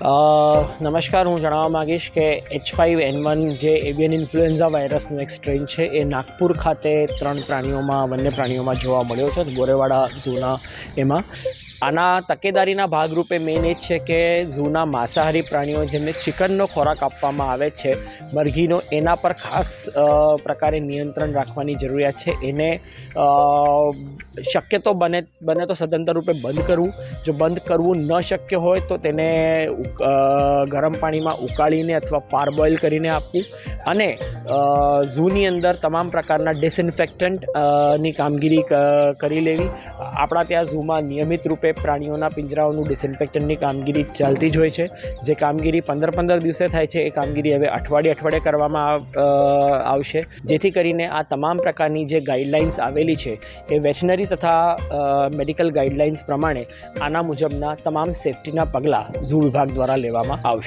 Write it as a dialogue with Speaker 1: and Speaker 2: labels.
Speaker 1: નમસ્કાર, હું જણાવવા માગીશ કે એચ ફાઇવ એન વન જે એવિયન ઇન્ફ્લુએન્ઝા વાયરસનું એક સ્ટ્રેન છે, એ નાગપુર ખાતે ત્રણ પ્રાણીઓમાં, વન્ય પ્રાણીઓમાં જોવા મળ્યો છે, ગોરેવાડા ઝૂના એમાં. આના તકેદારીના ભાગરૂપે મેઇન એ છે કે ઝૂના માંસાહારી પ્રાણીઓ જેમને ચિકનનો ખોરાક આપવામાં આવે છે, મરઘીનો, એના પર ખાસ પ્રકારે નિયંત્રણ રાખવાની જરૂરિયાત છે. એને શક્ય તો બને બને તો સદંતર રૂપે બંધ કરવું. જો બંધ કરવું ન શક્ય હોય તો તેને ગરમ પાણીમાં ઉકાળીને અથવા પારબોઇલ કરીને આપવું. અને ઝૂની અંદર તમામ પ્રકારના ડિસઇન્ફેક્ટન્ટની કામગીરી કરી લેવી. આપણા ત્યાં ઝૂમાં નિયમિત રૂપે પ્રાણીઓના પિંજરાઓનું ડિસઇન્ફેક્ટનની કામગીરી ચાલતી જ હોય છે. જે કામગીરી પંદર પંદર દિવસે થાય છે, એ કામગીરી હવે અઠવાડિયે અઠવાડિયે કરવામાં આવશે. જેથી કરીને આ તમામ પ્રકારની જે ગાઈડલાઇન્સ આવેલી છે, એ વેટનરી તથા મેડિકલ ગાઈડલાઇન્સ પ્રમાણે આના મુજબના તમામ સેફટીના પગલાં ઝૂ વિભાગ દ્વારા લેવામાં આવશે.